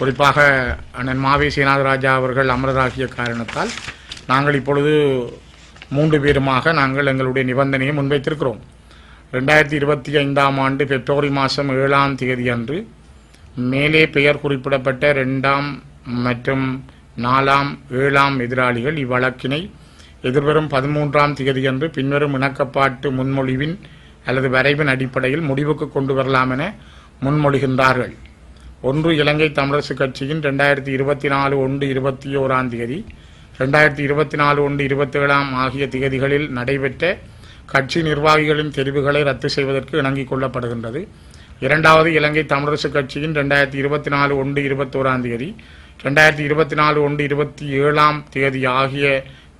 குறிப்பாக அண்ணன் மாவி சீனாதராஜா அவர்கள் அமரராகிய காரணத்தால் நாங்கள் இப்பொழுது மூன்று பேருமாக நாங்கள் எங்களுடைய நிபந்தனையை முன்வைத்திருக்கிறோம். ரெண்டாயிரத்தி இருபத்தி ஐந்தாம் ஆண்டு பிப்ரவரி மாதம் ஏழாம் தேதி அன்று மேலே பெயர் குறிப்பிடப்பட்ட ரெண்டாம் மற்றும் நாலாம் ஏழாம் எதிராளிகள் இவ்வழக்கினை எதிர்வரும் பதிமூன்றாம் தேதியன்று பின்வரும் இணக்கப்பாட்டு முன்மொழிவின் அல்லது வரைவின் அடிப்படையில் முடிவுக்கு கொண்டு வரலாம் என முன்மொழிகின்றார்கள். ஒன்று இலங்கை தமிழரசு கட்சியின் ரெண்டாயிரத்தி இருபத்தி நாலு ஒன்று இருபத்தி ஓராம் தேதி ரெண்டாயிரத்தி இருபத்தி நாலு ஒன்று இருபத்தேழாம் ஆகிய தேதிகளில் நடைபெற்ற கட்சி நிர்வாகிகளின் தெரிவுகளை ரத்து செய்வதற்கு இணங்கிக் கொள்ளப்படுகின்றது. இரண்டாவது இலங்கை தமிழரசு கட்சியின் ரெண்டாயிரத்தி இருபத்தி நாலு ஒன்று இருபத்தோராம் தேதி ரெண்டாயிரத்தி இருபத்தி நாலு ஒன்று இருபத்தி ஏழாம் தேதி ஆகிய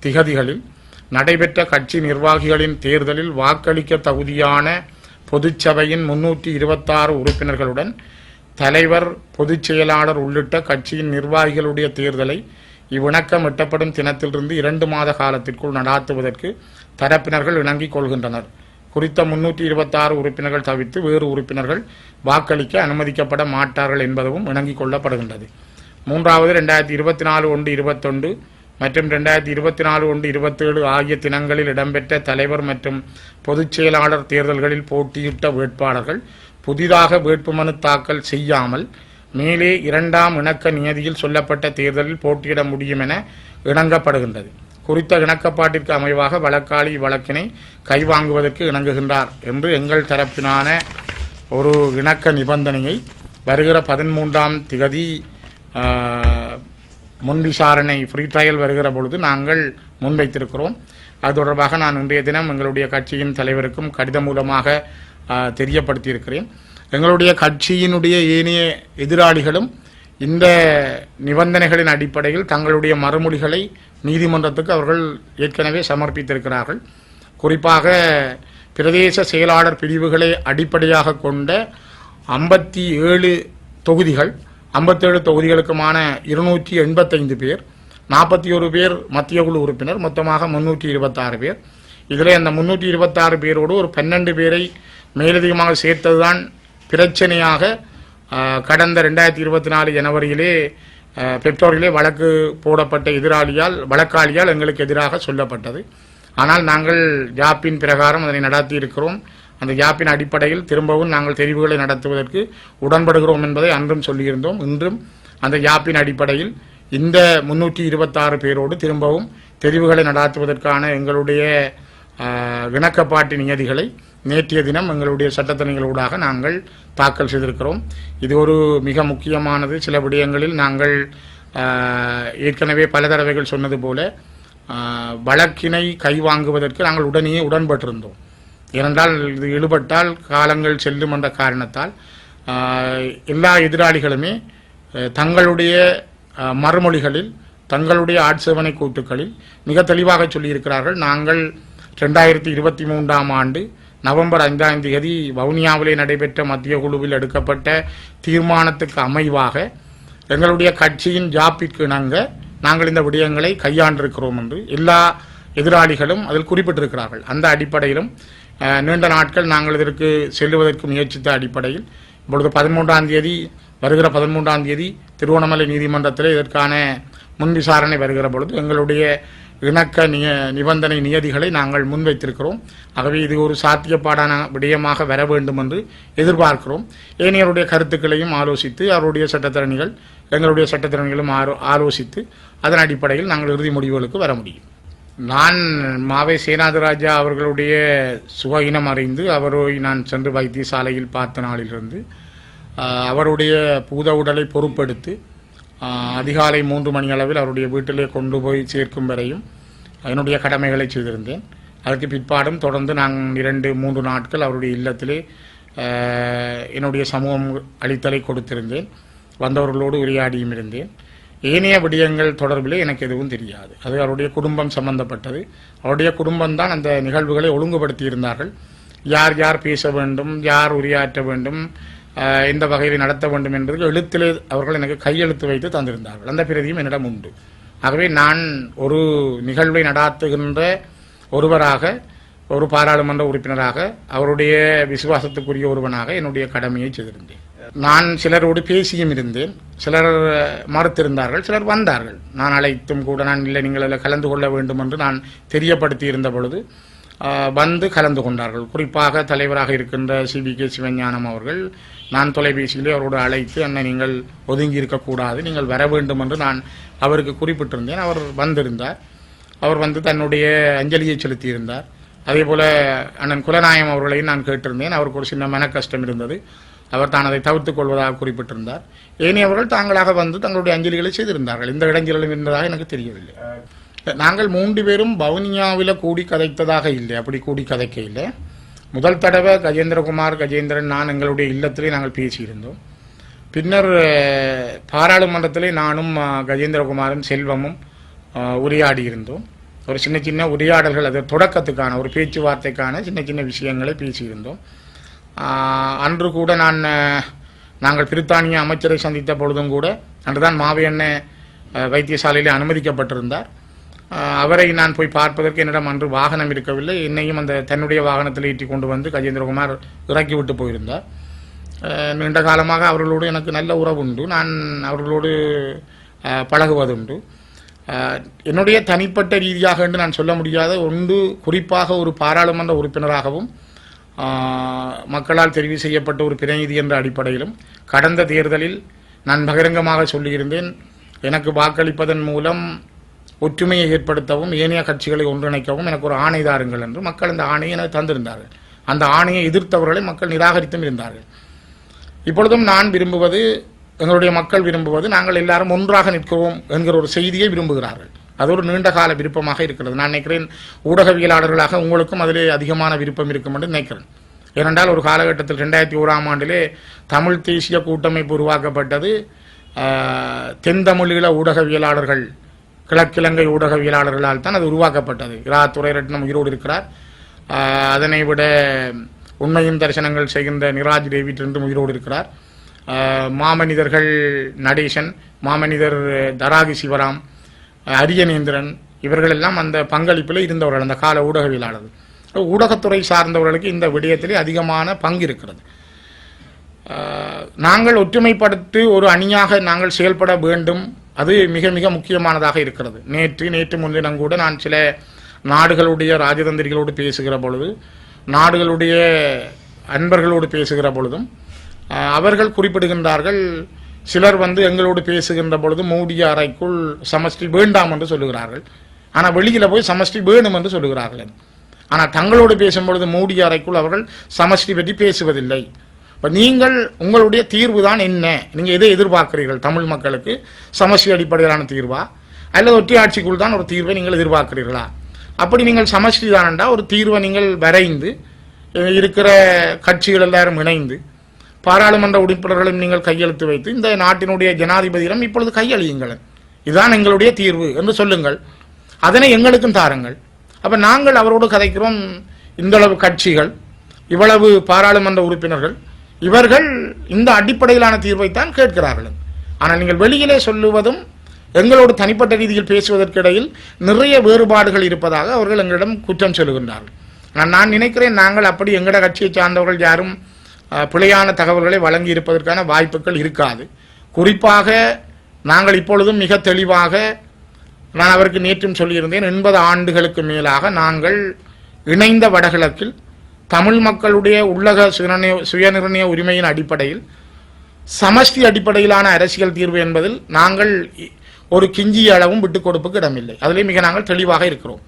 திகதிகளில் நடைபெற்ற கட்சி நிர்வாகிகளின் தேர்தலில் வாக்களிக்க தகுதியான பொதுச்சபையின் முன்னூற்றி இருபத்தாறு உறுப்பினர்களுடன் தலைவர் பொதுச் செயலாளர் உள்ளிட்ட கட்சியின் நிர்வாகிகளுடைய தேர்தலை இவ்விணக்கம் எட்டப்படும் தினத்திலிருந்து இரண்டு மாத காலத்திற்குள் நடாத்துவதற்கு தரப்பினர்கள் இணங்கிக் கொள்கின்றனர். குறித்த முன்னூற்றி இருபத்தாறு உறுப்பினர்கள் தவிர்த்து வேறு உறுப்பினர்கள் வாக்களிக்க அனுமதிக்கப்பட மாட்டார்கள் என்பதும் இணங்கிக் கொள்ளப்படுகின்றது. மூன்றாவது ரெண்டாயிரத்தி இருபத்தி நாலு ஒன்று இருபத்தொன்று மற்றும் ரெண்டாயிரத்தி இருபத்தி நாலு ஒன்று இருபத்தேழு ஆகிய தினங்களில் இடம்பெற்ற தலைவர் மற்றும் பொதுச் செயலாளர் தேர்தல்களில் போட்டியிட்ட வேட்பாளர்கள் புதிதாக வேட்புமனு தாக்கல் செய்யாமல் மேலே இரண்டாம் இணக்க நியதியில் சொல்லப்பட்ட தேர்தலில் போட்டியிட முடியும் என இணங்கப்படுகின்றது. குறித்த இணக்கப்பாட்டிற்கு அமைவாக வழக்காளி வழக்கினை கைவாங்குவதற்கு இணங்குகின்றார் என்று எங்கள் தரப்பினான ஒரு இணக்க நிபந்தனையை வருகிற பதிமூன்றாம் திகதி முன் விசாரணை ஃப்ரீ ட்ரையல் வருகிற பொழுது நாங்கள் முன்வைத்திருக்கிறோம். அது தொடர்பாக நான் இன்றைய தினம் எங்களுடைய கட்சியின் தலைவருக்கும் கடிதம் மூலமாக தெரியப்படுத்தியிருக்கிறேன். எங்களுடைய கட்சியினுடைய ஏனைய எதிராளிகளும் இந்த நிபந்தனைகளின் அடிப்படையில் தங்களுடைய மறுமொழிகளை நீதிமன்றத்துக்கு அவர்கள் ஏற்கனவே சமர்ப்பித்திருக்கிறார்கள். குறிப்பாக பிரதேச செயலாளர் பிரிவுகளை அடிப்படையாக கொண்ட ஐம்பத்தி ஏழு தொகுதிகள் ஐம்பத்தேழு தொகுதிகளுக்குமான இருநூற்றி எண்பத்தைந்து பேர் நாற்பத்தி ஒரு பேர் மத்திய குழு உறுப்பினர் மொத்தமாக முன்னூற்றி இருபத்தாறு பேர். இதில் அந்த முன்னூற்றி இருபத்தாறு பேரோடு ஒரு பன்னெண்டு பேரை மேலதிகமாக சேர்த்ததுதான் பிரச்சனையாக கடந்த ரெண்டாயிரத்தி இருபத்தி நாலு ஜனவரியிலே பெற்றோர்களே வழக்கு போடப்பட்ட எதிராளியால் வழக்காளியால் எங்களுக்கு எதிராக சொல்லப்பட்டது. ஆனால் நாங்கள் ஜாப்பின் பிரகாரம் அதனை நடத்தி இருக்கிறோம். அந்த ஜாப்பின் அடிப்படையில் திரும்பவும் நாங்கள் தெரிவுகளை நடத்துவதற்கு உடன்படுகிறோம் என்பதை அன்றும் சொல்லியிருந்தோம். இன்றும் அந்த ஜாப்பின் அடிப்படையில் இந்த முன்னூற்றி இருபத்தாறு பேரோடு திரும்பவும் தெரிவுகளை நடாத்துவதற்கான எங்களுடைய இணக்கப்பாட்டு நியதிகளை நேற்றைய தினம் எங்களுடைய சட்டத்தணிகளூடாக நாங்கள் தாக்கல் செய்திருக்கிறோம். இது ஒரு மிக முக்கியமானது. சில விடயங்களில் நாங்கள் ஏற்கனவே பல தடவைகள் சொன்னது போல வழக்கினை கைவாங்குவதற்கு நாங்கள் உடனே உடன்பட்டிருந்தோம். ஏனென்றால் இது ஈடுபட்டால் காலங்கள் செல்லும் என்ற காரணத்தால் எல்லா எதிராளிகளுமே தங்களுடைய மறுமொழிகளில் தங்களுடைய ஆட்சேபனை கூட்டுக்களில் மிக தெளிவாக சொல்லியிருக்கிறார்கள். நாங்கள் ரெண்டாயிரத்தி இருபத்தி மூன்றாம் ஆண்டு நவம்பர் ஐந்தாம் தேதி வவுனியாவிலே நடைபெற்ற மத்திய குழுவில் எடுக்கப்பட்ட தீர்மானத்துக்கு அமைவாக எங்களுடைய கட்சியின் ஜாப்பிற்கு இணங்க நாங்கள் இந்த விடயங்களை கையாண்டிருக்கிறோம் என்று எல்லா எதிராளிகளும் அதில் குறிப்பிட்டிருக்கிறார்கள். அந்த அடிப்படையிலும் நீண்ட நாட்கள் நாங்கள் இதற்கு செல்லுவதற்கு முயற்சித்த அடிப்படையில் இப்பொழுது பதிமூன்றாம் தேதி வருகிற பதிமூன்றாம் தேதி திருவண்ணாமலை நீதிமன்றத்தில் இதற்கான முன் விசாரணை வருகிற பொழுது எங்களுடைய இணக்க நிய நிபந்தனை நியதிகளை நாங்கள் முன்வைத்திருக்கிறோம். ஆகவே இது ஒரு சாத்தியப்பாடான விடயமாக வர வேண்டும் என்று எதிர்பார்க்கிறோம். ஏனையருடைய கருத்துக்களையும் ஆலோசித்து அவருடைய சட்டத்திறனிகள் எங்களுடைய சட்டத்திறனிகளும் ஆரோ ஆலோசித்து அதன் அடிப்படையில் நாங்கள் இறுதி முடிவுகளுக்கு வர முடியும். நான் மாவை சேனாதிராஜா அவர்களுடைய சுகயினம் அறிந்து அவரை நான் சென்று வைத்தியசாலையில் பார்த்த நாளிலிருந்து அவருடைய பூத உடலை பொறுப்பெடுத்து அதிகாலை மூன்று மணி அளவில் அவருடைய வீட்டிலே கொண்டு போய் சேர்க்கும் வரையும் என்னுடைய கடமைகளை செய்திருந்தேன். அதற்கு பிற்பாடும் தொடர்ந்து நான் இரண்டு மூன்று நாட்கள் அவருடைய இல்லத்திலே என்னுடைய சமூகம் அளித்தலை கொடுத்திருந்தேன். வந்தவர்களோடு உரையாடியும் இருந்தேன். ஏனைய விடயங்கள் தொடர்பிலே எனக்கு எதுவும் தெரியாது. அது அவருடைய குடும்பம் சம்பந்தப்பட்டது. அவருடைய குடும்பம் தான் அந்த நிகழ்வுகளை ஒழுங்குபடுத்தி இருந்தார்கள் யார் யார் பேச வேண்டும் யார் உரையாற்ற வேண்டும் எந்த வகையில் நடத்த வேண்டும் என்பது எழுத்திலே அவர்கள் எனக்கு கையெழுத்து வைத்து தந்திருந்தார்கள். அந்த பிரதியும் என்னிடம் உண்டு. ஆகவே நான் ஒரு நிகழ்வை நடாத்துகின்ற ஒருவராக ஒரு பாராளுமன்ற உறுப்பினராக அவருடைய விசுவாசத்துக்குரிய ஒருவனாக என்னுடைய கடமையை செய்திருந்தேன். நான் சிலரோடு பேசியும் இருந்தேன். சிலர் மறுத்திருந்தார்கள் சிலர் வந்தார்கள். நான் அழைத்தும் கூட நான் இல்லை நீங்கள் அதில் கலந்து கொள்ள வேண்டும் என்று நான் தெரியப்படுத்தி இருந்த பொழுது வந்து கலந்து கொண்டார்கள். குறிப்பாக தலைவராக இருக்கின்ற சிபி கே. சிவஞானம் அவர்கள் நான் தொலைபேசியிலே அவரோடு அழைத்து அண்ணன் நீங்கள் ஒதுங்கி இருக்கக்கூடாது நீங்கள் வர வேண்டும் என்று நான் அவருக்கு குறிப்பிட்டிருந்தேன். அவர் வந்திருந்தார். அவர் வந்து தன்னுடைய அஞ்சலியை செலுத்தியிருந்தார். அதே போல அண்ணன் குலநாயம் அவர்களையும் நான் கேட்டிருந்தேன். அவருக்கு ஒரு சின்ன மன கஷ்டம் இருந்தது. அவர் தான் அதை தவிர்த்துக் கொள்வதாக குறிப்பிட்டிருந்தார். ஏனையவர்கள் தாங்களாக வந்து தங்களுடைய அஞ்சலிகளை செய்திருந்தார்கள். இந்த இடைஞ்சலும் இருந்ததாக எனக்கு தெரியவில்லை. நாங்கள் மூன்று பேரும் வவுனியாவில் கூடி கதைத்ததாக இல்லை. அப்படி கூடி கதைக்க இல்லை. முதல் தடவை கஜேந்திரகுமார் கஜேந்திரன் நான் எங்களுடைய இல்லத்திலே நாங்கள் பேசியிருந்தோம். பின்னர் பாராளுமன்றத்திலே நானும் கஜேந்திரகுமாரும் செல்வமும் உரையாடி இருந்தோம் ஒரு சின்ன சின்ன உரையாடல்கள் அது தொடக்கத்துக்கான ஒரு பேச்சுவார்த்தைக்கான சின்ன சின்ன விஷயங்களை பேசியிருந்தோம். அன்று கூட நான் நாங்கள் பிரித்தானிய அமைச்சரை சந்தித்த பொழுதும் கூட அன்றுதான் மாவையண்ண வைத்தியசாலையில் அனுமதிக்கப்பட்டிருந்தார். அவரை நான் போய் பார்ப்பதற்கு என்னிடம் அன்று வாகனம் இருக்கவில்லை. என்னையும் அந்த தன்னுடைய வாகனத்தில் ஈட்டி கொண்டு வந்து கஜேந்திரகுமார் இறக்கி விட்டு போயிருந்தார். நீண்ட காலமாக அவர்களோடு எனக்கு நல்ல உறவு உண்டு நான் அவர்களோடு பழகுவதுண்டு. என்னுடைய தனிப்பட்ட ரீதியாக என்று நான் சொல்ல முடியாத ஒன்று குறிப்பாக ஒரு பாராளுமன்ற உறுப்பினராகவும் மக்களால் தெரிவு செய்யப்பட்ட ஒரு பிரதிநிதி என்ற அடிப்படையிலும் கடந்த தேர்தலில் நான் பகிரங்கமாக சொல்லியிருந்தேன். எனக்கு வாக்களிப்பதன் மூலம் ஒற்றுமையை ஏற்படுத்தவும் ஏனைய கட்சிகளை ஒன்றிணைக்கவும் எனக்கு ஒரு ஆணை தாருங்கள் என்று மக்கள் அந்த ஆணையை எனக்கு தந்திருந்தார்கள். அந்த ஆணையை எதிர்த்தவர்களை மக்கள் நிராகரித்தும் இருந்தார்கள். இப்பொழுதும் நான் விரும்புவது எங்களுடைய மக்கள் விரும்புவது நாங்கள் எல்லாரும் ஒன்றாக நிற்கிறோம் என்கிற ஒரு செய்தியை விரும்புகிறார்கள். அது ஒரு நீண்ட கால விருப்பமாக இருக்கிறது. நான் நினைக்கிறேன் ஊடகவியலாளர்களாக உங்களுக்கும் அதிலே அதிகமான விருப்பம் இருக்கும் என்று நினைக்கிறேன். ஏனென்றால் ஒரு காலகட்டத்தில் ரெண்டாயிரத்தி ஓராம் ஆண்டிலே தமிழ் தேசிய கூட்டமைப்பு உருவாக்கப்பட்டது. தென் தமிழீழ ஊடகவியலாளர்கள் கிழக்கிழங்கை ஊடகவியலாளர்களால் தான் அது உருவாக்கப்பட்டது. இரா துரைரட்னம் உயிரோடு இருக்கிறார். அதனை விட உண்மையின் தரிசனங்கள் செய்கின்ற நிராஜ் டேவிட் என்றும் உயிரோடு இருக்கிறார். மாமனிதர்கள் நடேசன் மாமனிதர் தராகி சிவராம் அரியநேந்திரன் இவர்கள் எல்லாம் அந்த பங்களிப்பில் இருந்தவர்கள் அந்த கால ஊடகவியலாளர்கள். ஊடகத்துறை சார்ந்தவர்களுக்கு இந்த விடயத்திலே அதிகமான பங்கு இருக்கிறது. நாங்கள் ஒற்றுமைப்படுத்தி ஒரு அணியாக நாங்கள் செயல்பட வேண்டும். அது மிக மிக முக்கியமானதாக இருக்கிறது. நேற்று நேற்று முன்தினம் கூட நான் சில நாடுகளுடைய ராஜதந்திரிகளோடு பேசுகிற பொழுது நாடுகளுடைய அன்பர்களோடு பேசுகிற பொழுதும் அவர்கள் குறிப்பிடுகின்றார்கள் சிலர் வந்து எங்களோடு பேசுகின்ற பொழுது மூடிய அறைக்குள் சமஷ்டி வேண்டாம் என்று சொல்லுகிறார்கள். ஆனால் வெளியில் போய் சமஷ்டி வேணும் என்று சொல்லுகிறார்கள். ஆனால் தங்களோடு பேசும்பொழுது மூடிய அறைக்குள் அவர்கள் சமஷ்டி பற்றி பேசுவதில்லை. இப்போ நீங்கள் உங்களுடைய தீர்வு தான் என்ன? நீங்கள் எதை எதிர்பார்க்கிறீர்கள்? தமிழ் மக்களுக்கு சமஷ்டி அடிப்படையிலான தீர்வா? அல்லது ஒற்றை ஆட்சிக்குள் தான் ஒரு தீர்வை நீங்கள் எதிர்பார்க்கிறீர்களா? அப்படி நீங்கள் சமஸ்டி தானண்டா ஒரு தீர்வை நீங்கள் வரைந்து இருக்கிற கட்சிகள் எல்லாரும் இணைந்து பாராளுமன்ற உறுப்பினர்களும் நீங்கள் கையெழுத்து வைத்து இந்த நாட்டினுடைய ஜனாதிபதியிடம் இப்பொழுது கையளியுங்கள். இதுதான் எங்களுடைய தீர்வு என்று சொல்லுங்கள். அதனை எங்களுக்கும் தாருங்கள். அப்போ நாங்கள் அவரோடு கதைக்கிறோம் இந்தளவு கட்சிகள் இவ்வளவு பாராளுமன்ற உறுப்பினர்கள் இவர்கள் இந்த அடிப்படையிலான தீர்வைத்தான் கேட்கிறார்கள். ஆனால் நீங்கள் வெளியிலே சொல்லுவதும் எங்களோடு தனிப்பட்ட ரீதியில் பேசுவதற்கு இடையில் நிறைய வேறுபாடுகள் இருப்பதாக அவர்கள் எங்களிடம் குற்றம் சொல்லுகின்றார்கள் நான் நான் நினைக்கிறேன் நாங்கள் அப்படி எங்களோட கட்சியை சார்ந்தவர்கள் யாரும் பிழையான தகவல்களை வழங்கி இருப்பதற்கான வாய்ப்புகள் இருக்காது. குறிப்பாக நாங்கள் இப்பொழுதும் மிக தெளிவாக நான் அவருக்கு நேற்றும் சொல்லியிருந்தேன் எண்பது ஆண்டுகளுக்கு மேலாக நாங்கள் இணைந்த வடகிழக்கில் தமிழ் மக்களுடைய உள்ளக சுயநிர்ணய சுயநிர்ணய உரிமையின் அடிப்படையில் சமஷ்டி அடிப்படையிலான அரசியல் தீர்வு என்பதில் நாங்கள் ஒரு கிஞ்சிய அளவும் விட்டுக் கொடுப்புக்கு இடமில்லை. அதிலே மிக நாங்கள் தெளிவாக இருக்கிறோம்.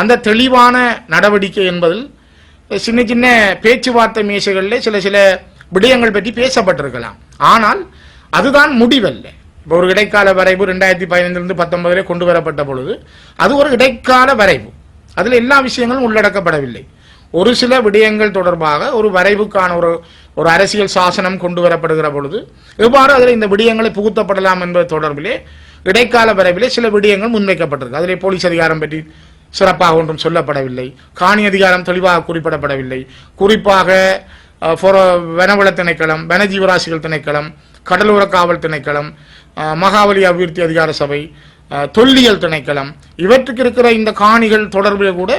அந்த தெளிவான நடவடிக்கை என்பதில் சின்ன சின்ன பேச்சுவார்த்தை மேசைகளில் சில சில விடயங்கள் பற்றி பேசப்பட்டிருக்கலாம். ஆனால் அதுதான் முடிவல்ல. இப்போ ஒரு இடைக்கால வரைவு ரெண்டாயிரத்தி பதினைந்திலிருந்து பத்தொன்பதிலே கொண்டு வரப்பட்ட பொழுது அது ஒரு இடைக்கால வரைவு. அதில் எல்லா விஷயங்களும் உள்ளடக்கப்படவில்லை. ஒரு சில விடயங்கள் தொடர்பாக ஒரு வரைவுக்கான ஒரு ஒரு அரசியல் சாசனம் கொண்டு வரப்படுகிற பொழுது எவ்வாறு அதில் இந்த விடயங்களை புகுத்தப்படலாம் என்பது தொடர்பிலே இடைக்கால வரைவிலே சில விடயங்கள் முன்வைக்கப்பட்டிருக்கு. அதிலே போலீஸ் அதிகாரம் பற்றி சிறப்பாக ஒன்றும் சொல்லப்படவில்லை. காணி அதிகாரம் தெளிவாக குறிப்பிடப்படவில்லை. குறிப்பாக வனவள திணைக்களம் வனஜீவராசிகள் திணைக்களம் கடலோர காவல் திணைக்களம் மகாவலி அபிவிருத்தி அதிகார சபை தொல்லியல் திணைக்களம் இவற்றுக்கு இருக்கிற இந்த காணிகள் தொடர்பில் கூட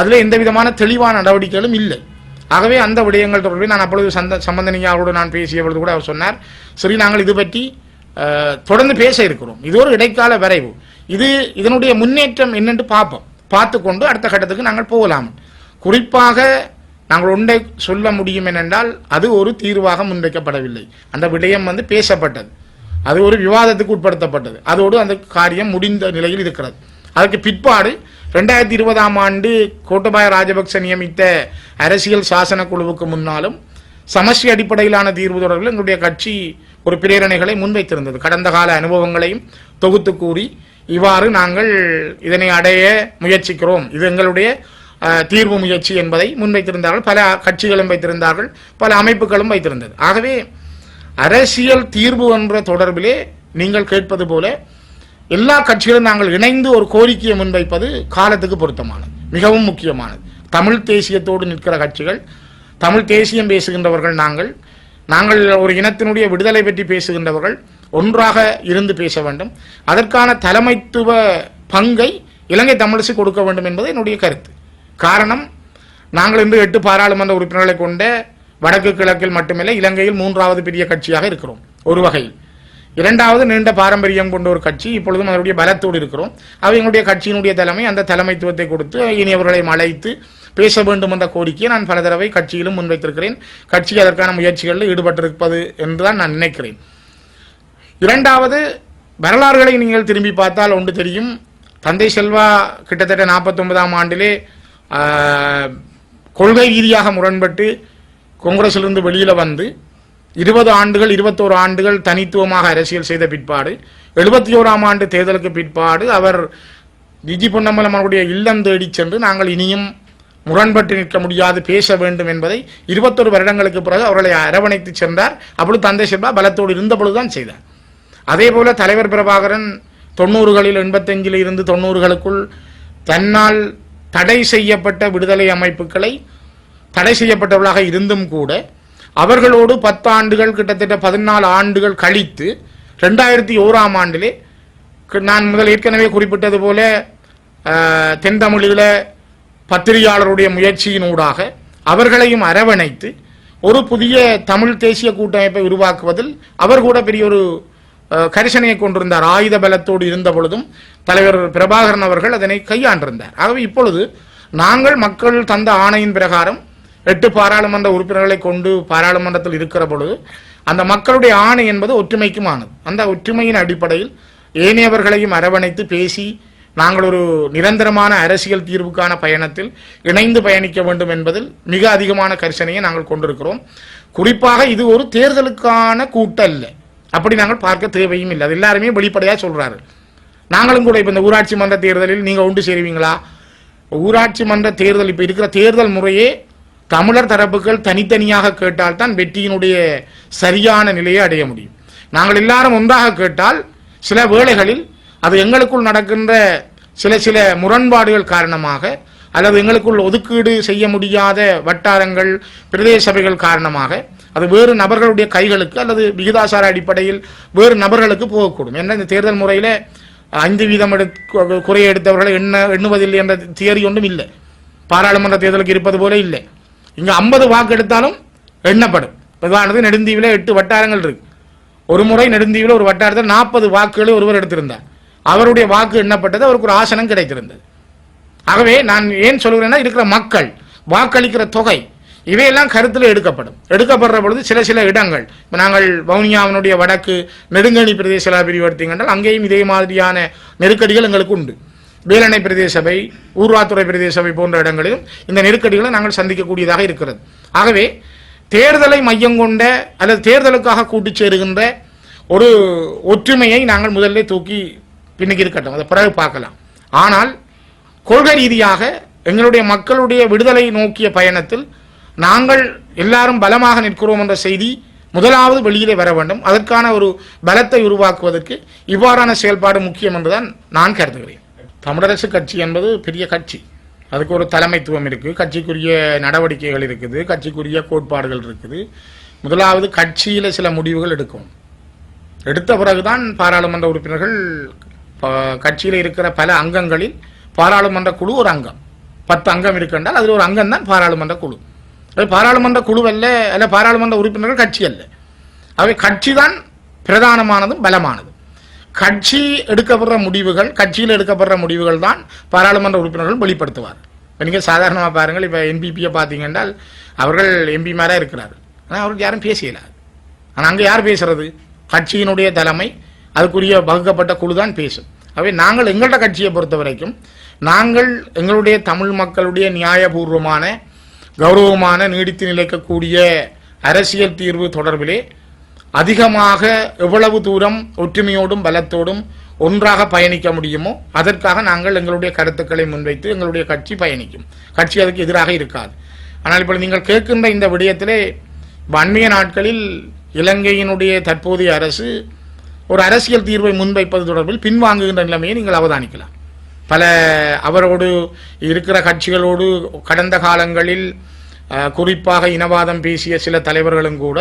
அதில் எந்த விதமான தெளிவான நடவடிக்கைகளும் இல்லை. ஆகவே அந்த விடயங்கள் தொடர்பில் நான் அப்பொழுது சந்த சம்பந்தனியாரோடு நான் பேசிய பொழுது கூட அவர் சொன்னார் சரி நாங்கள் இது பற்றி தொடர்ந்து பேச இருக்கிறோம். இது ஒரு இடைக்கால வரைவு. இது இதனுடைய முன்னேற்றம் என்னென்று பார்ப்போம். பார்த்து கொண்டு அடுத்த கட்டத்துக்கு நாங்கள் போகலாம். குறிப்பாக நாங்கள் ஒன்றை சொல்ல முடியும் என்னென்றால் அது ஒரு தீர்வாக முன்வைக்கப்படவில்லை. அந்த விடயம் வந்து பேசப்பட்டது. அது ஒரு விவாதத்துக்கு உட்படுத்தப்பட்டது. அதோடு அந்த காரியம் முடிந்த நிலையில் இருக்கிறது. அதுக்கு பிற்பாடு ரெண்டாயிரத்தி இருபதாம் ஆண்டு கோட்டபாய ராஜபக்ச நியமித்த அரசியல் சாசன குழுவுக்கு முன்னாலும் சமஷ்டி அடிப்படையிலான தீர்வு தொடர்பில் எங்களுடைய கட்சி ஒரு பிரேரணைகளை முன்வைத்திருந்தது. கடந்த கால அனுபவங்களையும் தொகுத்து கூறி இவ்வாறு நாங்கள் இதனை அடைய முயற்சிக்கிறோம். இது எங்களுடைய தீர்வு முயற்சி என்பதை முன்வைத்திருந்தார்கள். பல கட்சிகளும் வைத்திருந்தார்கள். பல அமைப்புகளும் வைத்திருந்தது. ஆகவே அரசியல் தீர்வு என்ற தொடர்பிலே நீங்கள் கேட்பது போல எல்லா கட்சிகளும் நாங்கள் இணைந்து ஒரு கோரிக்கையை முன்வைப்பது காலத்துக்கு பொருத்தமானது மிகவும் முக்கியமானது. தமிழ் தேசியத்தோடு நிற்கிற கட்சிகள் தமிழ் தேசியம் பேசுகின்றவர்கள் நாங்கள் நாங்கள் ஒரு இனத்தினுடைய விடுதலை பற்றி பேசுகின்றவர்கள் ஒன்றாக இருந்து பேச வேண்டும். அதற்கான தலைமைத்துவ பங்கை இலங்கை தமிழரசு கொடுக்க வேண்டும் என்பது என்னுடைய கருத்து. காரணம் நாங்கள் இன்று எட்டு பாராளுமன்ற உறுப்பினர்களை கொண்ட வடக்கு கிழக்கில் மட்டுமில்லை இலங்கையில் மூன்றாவது பெரிய கட்சியாக இருக்கிறோம். ஒரு வகையில். இரண்டாவது நீண்ட பாரம்பரியம் கொண்ட ஒரு கட்சி. இப்பொழுதும் அதனுடைய பலத்தோடு இருக்கிறோம். அவங்களுடைய கட்சியினுடைய தலைமை அந்த தலைமைத்துவத்தை கொடுத்து இனியவர்களை அழைத்து பேச வேண்டும் என்ற கோரிக்கையை நான் பல தடவை கட்சியிலும் முன்வைத்திருக்கிறேன். கட்சி அதற்கான முயற்சிகளில் ஈடுபட்டிருப்பது என்றுதான் நான் நினைக்கிறேன். இரண்டாவது வரலாறுகளை நீங்கள் திரும்பி பார்த்தால் ஒன்று தெரியும். தந்தை செல்வா கிட்டத்தட்ட நாற்பத்தொன்பதாம் ஆண்டிலே கொள்கை ரீதியாக முரண்பட்டு காங்கிரஸிலிருந்து வெளியில் வந்து இருபது ஆண்டுகள் இருபத்தோரு ஆண்டுகள் தனித்துவமாக அரசியல் செய்த பிற்பாடு எழுபத்தி ஓராம் ஆண்டு தேர்தலுக்கு பிற்பாடு அவர் விஜி பொன்னம்பலம் அவருடைய இல்லம் தேடி சென்று நாங்கள் இனியும் முரண்பட்டு நிற்க முடியாது பேச வேண்டும் என்பதை இருபத்தொரு வருடங்களுக்கு பிறகு அவர்களை அரவணைத்து சென்றார். அப்பொழுது தந்தை செல்வா பலத்தோடு இருந்தபொழுதுதான் செய்தார். அதே போல தலைவர் பிரபாகரன் தொண்ணூறுகளில் எண்பத்தஞ்சில் இருந்து தொண்ணூறுகளுக்குள் தன்னால் தடை செய்யப்பட்ட விடுதலை அமைப்புகளை தடை செய்யப்பட்டவர்களாக இருந்தும் கூட அவர்களோடு பத்து ஆண்டுகள் கிட்டத்தட்ட பதினாலு ஆண்டுகள் கழித்து ரெண்டாயிரத்தி ஓராம் ஆண்டிலே நான் முதல் ஏற்கனவே குறிப்பிட்டது போல தென் தமிழில் பத்திரிகையாளருடைய முயற்சியினூடாக அவர்களையும் அரவணைத்து ஒரு புதிய தமிழ் தேசிய கூட்டமைப்பை உருவாக்குவதில் அவர் கூட பெரிய ஒரு கரிசனையை கொண்டிருந்தார். ஆயுத பலத்தோடு இருந்த பொழுதும் தலைவர் பிரபாகரன் அவர்கள் அதனை கையாண்டிருந்தார். ஆகவே இப்பொழுது நாங்கள் மக்கள் தந்த ஆணையின் பிரகாரம் எட்டு பாராளுமன்ற உறுப்பினர்களை கொண்டு பாராளுமன்றத்தில் இருக்கிற பொழுது அந்த மக்களுடைய ஆணை என்பது ஒற்றுமைக்குமானது. அந்த ஒற்றுமையின் அடிப்படையில் ஏனையவர்களையும் அரவணைத்து பேசி நாங்கள் ஒரு நிரந்தரமான அரசியல் தீர்வுக்கான பயணத்தில் இணைந்து பயணிக்க வேண்டும் என்பதில் மிக அதிகமான கரிசனையை நாங்கள் கொண்டிருக்கிறோம். குறிப்பாக இது ஒரு தேர்தலுக்கான கூட்டல்ல. அப்படி நாங்கள் பார்க்க தேவையும் இல்லை. அது எல்லாருமே வெளிப்படையாக சொல்றாரு நாங்களும் கூட இப்போ இந்த ஊராட்சி மன்ற தேர்தலில் நீங்கள் ஒன்று சேருவீங்களா? ஊராட்சி மன்ற தேர்தல் இப்போ இருக்கிற தேர்தல் முறையே தமிழர் தரப்புகள் தனித்தனியாக கேட்டால்தான் வெற்றியினுடைய சரியான நிலையை அடைய முடியும். நாங்கள் எல்லாரும் ஒன்றாக கேட்டால் சில வேளைகளில் அது எங்களுக்குள் நடக்கின்ற சில சில முரண்பாடுகள் காரணமாக அல்லது எங்களுக்குள் ஒதுக்கீடு செய்ய முடியாத வட்டாரங்கள் பிரதேச சபைகள் காரணமாக அது வேறு நபர்களுடைய கைகளுக்கு அல்லது விகிதாசார அடிப்படையில் வேறு நபர்களுக்கு போகக்கூடும். ஏன்னா இந்த தேர்தல் முறையில் ஐந்து வீதம் எடு குறைய எடுத்தவர்களை எண்ண எண்ணுவதில்லை என்ற தியரி ஒன்றும் இல்லை. பாராளுமன்ற தேர்தலுக்கு இருப்பது போல இல்லை. இங்க ஐம்பது வாக்கு எடுத்தாலும் எண்ணப்படும் உதாரணத்துக்கு நெடுந்தீவில் எட்டு வட்டாரங்கள் இருக்கு. ஒரு முறை நெடுந்தீவில் ஒரு வட்டாரத்தில் நாற்பது வாக்குகளை ஒருவர் எடுத்திருந்தார். அவருடைய வாக்கு எண்ணப்பட்டது அவருக்கு ஒரு ஆசனம் கிடைத்திருந்தது. ஆகவே நான் ஏன் சொல்கிறேன்னா இருக்கிற மக்கள் வாக்களிக்கிற தொகை இவையெல்லாம் கருத்தில் எடுக்கப்படும். எடுக்கப்படுற பொழுது சில சில இடங்கள் இப்போ நாங்கள் வவுனியாவினுடைய வடக்கு நெடுங்கணி பிரதேச பிரிவு எடுத்தீங்கன்றால் அங்கேயும் இதே மாதிரியான நெருக்கடிகள் எங்களுக்கு உண்டு. வேலணை பிரதேச சபை ஊர்வாத்துறை பிரதேச சபை போன்ற இடங்களிலும் இந்த நெருக்கடிகளை நாங்கள் சந்திக்கக்கூடியதாக இருக்கிறது. ஆகவே தேர்தலை மையம் கொண்ட அல்லது தேர்தலுக்காக கூட்டி சேருகின்ற ஒரு ஒற்றுமையை நாங்கள் முதல்ல தூக்கி பின்னுக்கு இருக்கட்டும். அதை பிறகு பார்க்கலாம். ஆனால் கொள்கை ரீதியாக எங்களுடைய மக்களுடைய விடுதலை நோக்கிய பயணத்தில் நாங்கள் எல்லாரும் பலமாக நிற்கிறோம் என்ற செய்தி முதலாவது வெளியிலே வர வேண்டும். அதற்கான ஒரு பலத்தை உருவாக்குவதற்கு இவ்வாறான செயல்பாடு முக்கியம் என்றுதான் நான் கருதுகிறேன். தமிழரசு கட்சி என்பது பெரிய கட்சி. அதுக்கு ஒரு தலைமைத்துவம் இருக்கு கட்சிக்குரிய நடவடிக்கைகள் இருக்குது. கட்சிக்குரிய கோட்பாடுகள் இருக்குது. முதலாவது கட்சியில சில முடிவுகள் எடுக்கும். எடுத்த பிறகுதான் பாராளுமன்ற உறுப்பினர்கள் கட்சியில் இருக்கிற பல அங்கங்களில் பாராளுமன்ற குழு ஒரு அங்கம். பத்து அங்கம் இருக்கின்றால் அதில் ஒரு அங்கம் தான் பாராளுமன்ற குழு. அது பாராளுமன்ற குழு அல்ல அல்ல பாராளுமன்ற உறுப்பினர்கள் கட்சி அல்ல. அவை கட்சி தான் பிரதானமானதும் பலமானது கட்சி எடுக்கப்படுற முடிவுகள் கட்சியில் எடுக்கப்படுற முடிவுகள் தான் பாராளுமன்ற உறுப்பினர்கள் வெளிப்படுத்துவார். இப்போ நீங்கள் சாதாரணமாக பாருங்கள் இப்போ எம்பிபியை பார்த்தீங்கன்றால் அவர்கள் எம்பி மாதிரியாக இருக்கிறார்கள். ஆனால் அவருக்கு யாரும் பேசலாது ஆனால் அங்கே யார் பேசுறது? கட்சியினுடைய தலைமை அதுக்குரிய வகுக்கப்பட்ட குழு தான் பேசும். அவை நாங்கள் எங்கள்ட கட்சியை பொறுத்த வரைக்கும் நாங்கள் எங்களுடைய தமிழ் மக்களுடைய நியாயபூர்வமான கௌரவமான நீடித்து நிலைக்கக்கூடிய அரசியல் தீர்வு தொடர்பிலே அதிகமாக எவ்வளவு தூரம் ஒற்றுமையோடும் பலத்தோடும் ஒன்றாக பயணிக்க முடியுமோ அதற்காக நாங்கள் எங்களுடைய கருத்துக்களை முன்வைத்து எங்களுடைய கட்சி பயணிக்கும். கட்சி அதுக்கு எதிராக இருக்காது. ஆனால் இப்போ நீங்கள் கேட்கின்ற இந்த விடயத்திலே அண்மைய நாட்களில் இலங்கையினுடைய தற்போதைய அரசு ஒரு அரசியல் தீர்வை முன்வைப்பது தொடர்பில் பின்வாங்குகின்ற நிலைமையை நீங்கள் அவதானிக்கலாம். பல அவரோடு இருக்கிற கட்சிகளோடு கடந்த காலங்களில் குறிப்பாக இனவாதம் பேசிய சில தலைவர்களும் கூட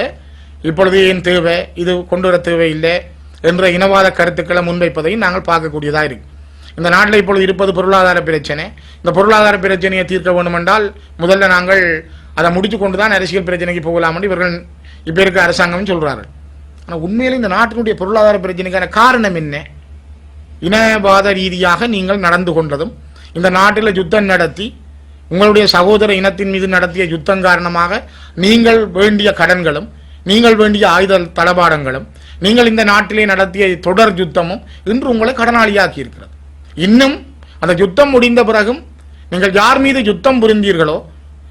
இப்பொழுது ஏன் தேவை? இது கொண்டு வர தேவையில்லை என்ற இனவாத கருத்துக்களை முன்வைப்பதையும் நாங்கள் பார்க்கக்கூடியதாக இருக்கு. இந்த நாட்டில் இப்பொழுது இருப்பது பொருளாதார பிரச்சனை. இந்த பொருளாதார பிரச்சனையை தீர்க்க வேண்டுமென்றால் முதல்ல நாங்கள் அதை முடித்து கொண்டு தான் அரசியல் பிரச்சனைக்கு போகலாம் இவர்கள் இப்போ இருக்க அரசாங்கம் சொல்கிறார்கள் ஆனால் உண்மையில் இந்த நாட்டினுடைய பொருளாதார பிரச்சனைக்கான காரணம் என்ன? இனவாத ரீதியாக நீங்கள் நடந்து கொண்டதும் இந்த நாட்டில் யுத்தம் நடத்தி உங்களுடைய சகோதர இனத்தின் மீது நடத்திய யுத்தம் காரணமாக நீங்கள் வேண்டிய கடன்களும் நீங்கள் வேண்டிய ஆயுத தளபாடங்களும் நீங்கள் இந்த நாட்டிலே நடத்திய தொடர் யுத்தமும் இன்று உங்களை கடனாளியாக்கி இருக்கிறது. இன்னும் அந்த யுத்தம் முடிந்த பிறகும் நீங்கள் யார் மீது யுத்தம் புரிந்தீர்களோ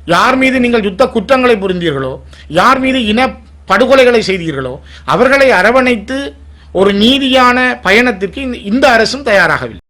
யார் மீது நீங்கள் யுத்த குற்றங்களை புரிந்தீர்களோ யார் மீது இன படுகொலைகளை செய்தீர்களோ அவர்களை அரவணைத்து ஒரு நீதியான பயணத்திற்கு இந்த- இந்த அரசும் தயாராகவில்லை.